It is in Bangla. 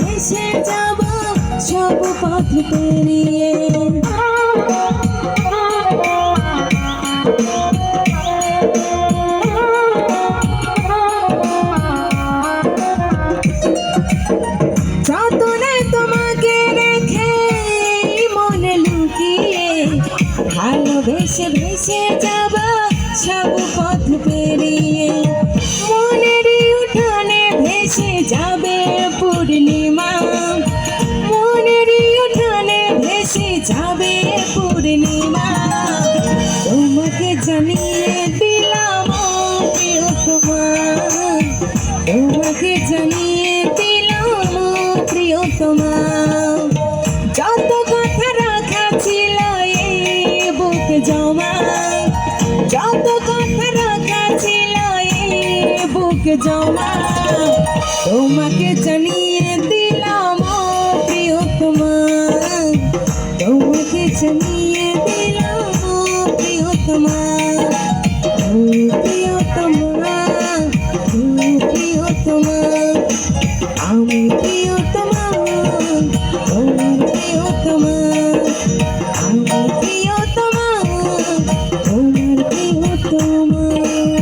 ভেসে যাব সব পথ পেরিয়ে। ভালোবেসে ভেসে যাব সব তোমার যত কথা রাখা ছিল এই বুকে জমা। যত কথা রাখা ছিল এই বুকে জমা। তোমাকে জানিয়ে দিলাম প্রিয় তোমার। তোমাকে জানিয়ে দিলাম প্রিয় তোমার। প্রিয় তোমার প্রিয় তোমার। আমি প্রিয় you.